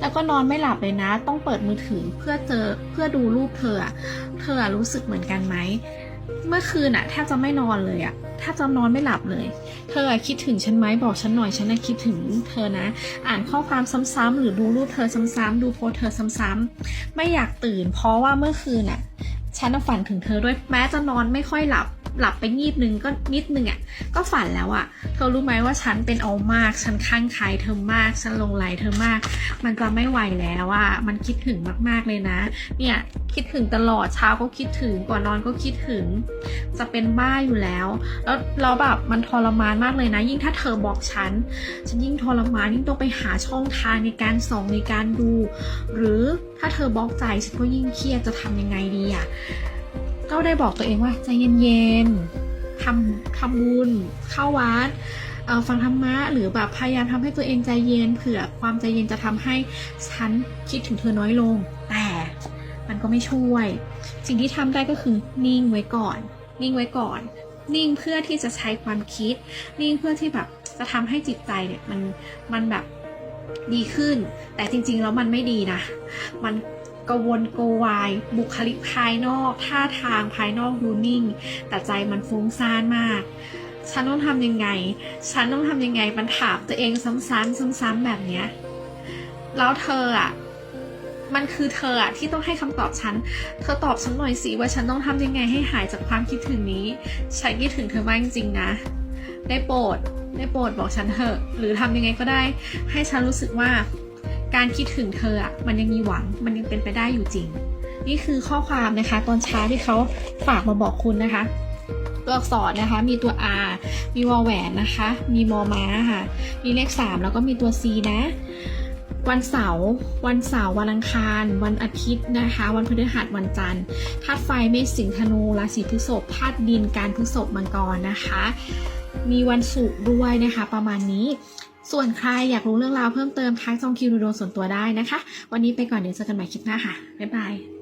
แล้วก็นอนไม่หลับเลยนะ ต้องเปิดมือถือเพื่อเจอเพื่อดูรูปเธอเธอรู้สึกเหมือนกันไหมเมื่อคืนอะแทบจะไม่นอนเลยอะแทบจะนอนไม่หลับเลย เธอคิดถึงฉันไหมบอกฉันหน่อยฉันน่ะคิดถึงเธอนะ อ่านข้อความซ้ำๆหรือดูรูปเธอซ้ำๆดูโพสเธอซ้ำๆไม่อยากตื่น เพราะว่าเมื่อคืนอะฉันฝันถึงเธอด้วยแม้จะนอนไม่ค่อยหลับ หลับไปงีบนึงก็นิดนึงอะก็ฝันแล้วอะเธอรู้ไหมว่าฉันเป็นเอามาก ฉันข้างใครเธอมาก ฉันลงไหลเธอมาก มันจะไม่ไหวแล้วอะมันคิดถึงมากๆเลยนะ เนี่ยคิดถึงตลอดเช้าก็คิดถึงก่อนนอนก็คิดถึง จะเป็นบ้าอยู่แล้ว แล้วเราแบบมันทรมานมากเลยนะ ยิ่งถ้าเธอบอกฉัน ฉันยิ่งทรมานยิ่งต้องไปหาช่องทางในการส่องในการดู หรือถ้าเธอบล็อกใจฉันก็ยิ่งเครียดจะทำยังไงดีอะ ก็ได้บอกตัวเองว่าใจเย็นๆทำทำบุญเข้าวัดฟังธรรมะหรือแบบพยายามทำให้ตัวเองใจเย็นเผื่อความใจเย็นจะทำให้ฉันคิดถึงเธอน้อยลง แต่มันก็ไม่ช่วย สิ่งที่ทำได้ก็คือนิ่งไว้ก่อน นิ่งไว้ก่อน นิ่งเพื่อที่จะใช้ความคิด นิ่งเพื่อที่แบบจะทำให้จิตใจเนี่ยมันมันแบบดีขึ้น แต่จริงๆแล้วมันไม่ดีนะ มัน กวนโกวาย บุคลิกภายนอกท่าทางภายนอกดูนิ่ง แต่ใจมันฟุ้งซ่านมาก ฉันต้องทำยังไง ฉันต้องทำยังไงมันถามตัวเองซ้ำๆซ้ำๆแบบเนี้ยแล้วเธออะมันคือเธออะที่ต้องให้คำตอบฉัน เธอตอบฉันหน่อยสิว่าฉันต้องทำยังไงให้หายจากความคิดถึงนี้ ฉันคิดถึงเธอมากจริงๆนะ ได้โปรด ได้โปรดบอกฉันเถอะ หรือทำยังไงก็ได้ ให้ฉันรู้สึกว่า การคิดถึงเธออะมันยังมีหวังมันยังเป็นไปได้อยู่จริง นี่คือข้อความนะคะตอนเช้าที่เขาฝากมาบอกคุณนะคะ ตัวอักษรนะคะ มีตัว R มีวอแหวนนะคะ มีมอม้าค่ะ มีเลข 3 แล้วก็มีตัว C นะ วันเสาร์วันเสาร์วันอังคาร วันอาทิตย์นะคะ วันพฤหัสวันจันทร์ธาตุไฟเมษสิงห์ธนูราศีพฤษภธาตุดินการพฤษภมังกรนะคะ มีวันศุกร์ด้วยนะคะ ประมาณนี้ ส่วนใครอยากรู้เรื่องราวเพิ่มเติมทักจองคิวดูดวงส่วนตัวได้นะคะ วันนี้ไปก่อนเดี๋ยวเจอกันใหม่คลิปหน้าค่ะ บ๊ายบาย